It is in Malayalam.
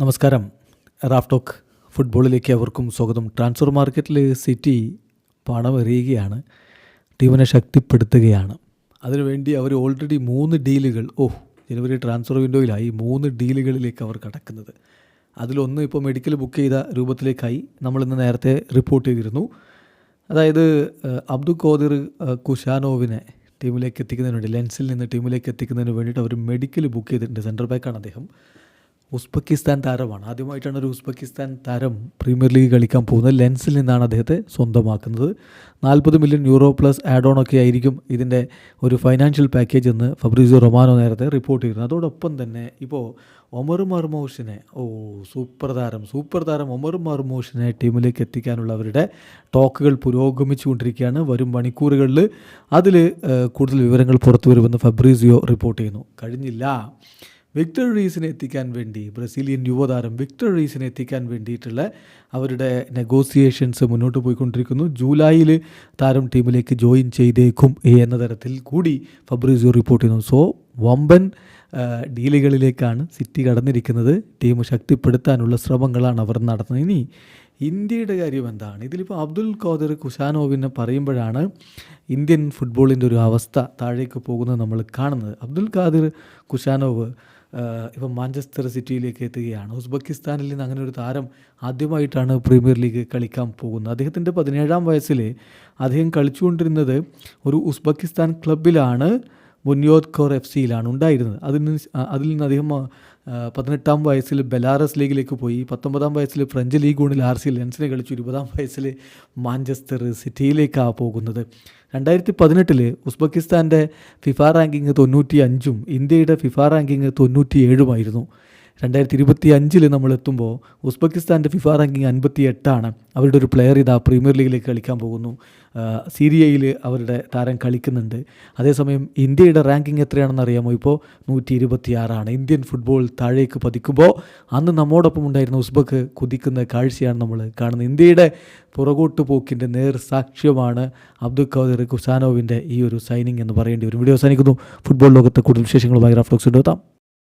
നമസ്കാരം. റാഫ്ടോക്ക് ഫുട്ബോളിലേക്ക് അവർക്കും സ്വാഗതം. ട്രാൻസ്ഫർ മാർക്കറ്റിൽ സിറ്റി പണം എറിയുകയാണ് ടീമിനെ ശക്തിപ്പെടുത്തുകയാണ്. അതിനുവേണ്ടി അവർ ഓൾറെഡി മൂന്ന് ഡീലുകൾ ഓ ജനുവരി ട്രാൻസ്ഫർ വിൻഡോയിലായി മൂന്ന് ഡീലുകളിലേക്ക് അവർ കടക്കുന്നത്. അതിലൊന്ന് ഇപ്പോൾ മെഡിക്കൽ ബുക്ക് ചെയ്ത രൂപത്തിലേക്കായി നമ്മളിന്ന് നേരത്തെ റിപ്പോർട്ട് ചെയ്തിരുന്നു. അതായത് അബ്ദു ഖോദിർ കുഷാനോവിനെ ടീമിലേക്ക് എത്തിക്കുന്നതിന് വേണ്ടി ലെൻസിൽ നിന്ന് ടീമിലേക്ക് എത്തിക്കുന്നതിന് വേണ്ടിയിട്ട് അവർ മെഡിക്കൽ ബുക്ക് ചെയ്തിട്ടുണ്ട് സെന്റർ ബാക്കാണ് അദ്ദേഹം. ഉസ്ബെക്കിസ്ഥാൻ താരമാണ്. ആദ്യമായിട്ടാണ് ഒരു ഉസ്ബെക്കിസ്ഥാൻ താരം പ്രീമിയർ ലീഗ് കളിക്കാൻ പോകുന്നത്. ലെൻസിൽ നിന്നാണ് അദ്ദേഹത്തെ സ്വന്തമാക്കുന്നത്. നാൽപ്പത് million euro plus add on ഒക്കെ ആയിരിക്കും ഇതിന്റെ ഒരു ഫൈനാൻഷ്യൽ പാക്കേജ് എന്ന് ഫബ്രീസോ റൊമാനോ നേരത്തെ റിപ്പോർട്ട് ചെയ്തിരുന്നു. അതോടൊപ്പം തന്നെ ഇപ്പോൾ ഒമർ മർമോഷിനെ ഓ സൂപ്പർ താരം സൂപ്പർ താരം ഒമർ മർമോഷിനെ ടീമിലേക്ക് എത്തിക്കാനുള്ള അവരുടെ ടോക്കുകൾ പുരോഗമിച്ചുകൊണ്ടിരിക്കുകയാണ്. വരും മണിക്കൂറുകളിൽ അതിൽ കൂടുതൽ വിവരങ്ങൾ പുറത്തു വരുമെന്ന് ഫബ്രീസിയോ റിപ്പോർട്ട് ചെയ്യുന്നു. കഴിഞ്ഞില്ല. വിക്ടർ റീസിനെ എത്തിക്കാൻ വേണ്ടി ബ്രസീലിയൻ യുവതാരം വിക്ടർ റീസിനെ എത്തിക്കാൻ വേണ്ടിയിട്ടുള്ള അവരുടെ നെഗോസിയേഷൻസ് മുന്നോട്ട് പോയിക്കൊണ്ടിരിക്കുന്നു. ജൂലൈയിൽ താരം ടീമിലേക്ക് ജോയിൻ ചെയ്തേക്കും എന്ന തരത്തിൽ കൂടി ഫബ്രീസിയോ റിപ്പോർട്ട് ചെയ്യുന്നു. സോ വമ്പൻ ഡീലുകളിലേക്കാണ് സിറ്റി കടന്നിരിക്കുന്നത്. ടീം ശക്തിപ്പെടുത്താനുള്ള ശ്രമങ്ങളാണ് അവർ നടത്തുന്നത്. ഇനി ഇന്ത്യയുടെ കാര്യം എന്താണ്? ഇതിലിപ്പോൾ അബ്ദുൽ ഖാദർ കുശാനോവിനെ പറയുമ്പോഴാണ് ഇന്ത്യൻ ഫുട്ബോളിന്റെ ഒരു അവസ്ഥ താഴേക്ക് പോകുന്നത് നമ്മൾ കാണുന്നത്. അബ്ദുൽ ഖാദിർ കുഷാനോവ് ഇപ്പം മാഞ്ചസ്റ്റർ സിറ്റിയിലേക്ക് എത്തുകയാണ്. ഉസ്ബെക്കിസ്ഥാനിൽ നിന്ന് അങ്ങനെ ഒരു താരം ആദ്യമായിട്ടാണ് പ്രീമിയർ ലീഗ് കളിക്കാൻ പോകുന്നത്. അദ്ദേഹത്തിന്റെ പതിനേഴാം വയസ്സിൽ അദ്ദേഹം കളിച്ചുകൊണ്ടിരുന്നത് ഒരു ഉസ്ബെക്കിസ്ഥാൻ ക്ലബിലാണ് ബുന്യോദ് കോർ എഫ് സിയിലാണ് ഉണ്ടായിരുന്നത്. അതിൽ നിന്ന് അതിൽ നിന്ന് അദ്ദേഹം പതിനെട്ടാം വയസ്സിൽ ബെലാറസ് ലീഗിലേക്ക് പോയി. പത്തൊമ്പതാം വയസ്സിൽ ഫ്രഞ്ച് ലീഗ് വണ്ണിൽ ആർ സി ലെൻസിനെ കളിച്ചു. ഇരുപതാം വയസ്സിൽ മാഞ്ചസ്റ്റർ സിറ്റിയിലേക്കാണ് പോകുന്നത്. രണ്ടായിരത്തി പതിനെട്ടിൽ ഉസ്ബെക്കിസ്ഥാന്റെ ഫിഫ റാങ്കിങ് തൊണ്ണൂറ്റി അഞ്ചും ഇന്ത്യയുടെ ഫിഫ റാങ്കിങ് തൊണ്ണൂറ്റി ഏഴുമായിരുന്നു രണ്ടായിരത്തി ഇരുപത്തി അഞ്ചിൽ നമ്മൾ എത്തുമ്പോൾ ഉസ്ബെക്കിസ്ഥാന്റെ ഫിഫ റാങ്കിങ് അൻപത്തി എട്ടാണ് അവരുടെ ഒരു പ്ലെയർ ഇതാ പ്രീമിയർ ലീഗിലേക്ക് കളിക്കാൻ പോകുന്നു. സീരിയയിൽ അവരുടെ താരം കളിക്കുന്നുണ്ട്. അതേസമയം ഇന്ത്യയുടെ റാങ്കിങ് എത്രയാണെന്ന് അറിയാമോ? ഇപ്പോൾ നൂറ്റി ഇരുപത്തി ആറാണ് ഇന്ത്യൻ ഫുട്ബോൾ താഴേക്ക് പതിക്കുമ്പോൾ അന്ന് നമ്മോടൊപ്പം ഉണ്ടായിരുന്ന ഉസ്ബക്ക് കുതിക്കുന്ന കാഴ്ചയാണ് നമ്മൾ കാണുന്നത്. ഇന്ത്യയുടെ പുറകോട്ട് പോക്കിന്റെ നേർ സാക്ഷ്യമാണ് അബ്ദുൽ ഖാദിർ കുസാനോവിന്റെ ഈ ഒരു സൈനിങ് എന്ന് പറയേണ്ടി വരും. വീഡിയോ അവസാനിക്കുന്നു. ഫുട്ബോൾ ലോകത്തെ കൂടുതൽ വിശേഷങ്ങളുമായി റഫ്ലോക്സ് എത്താം.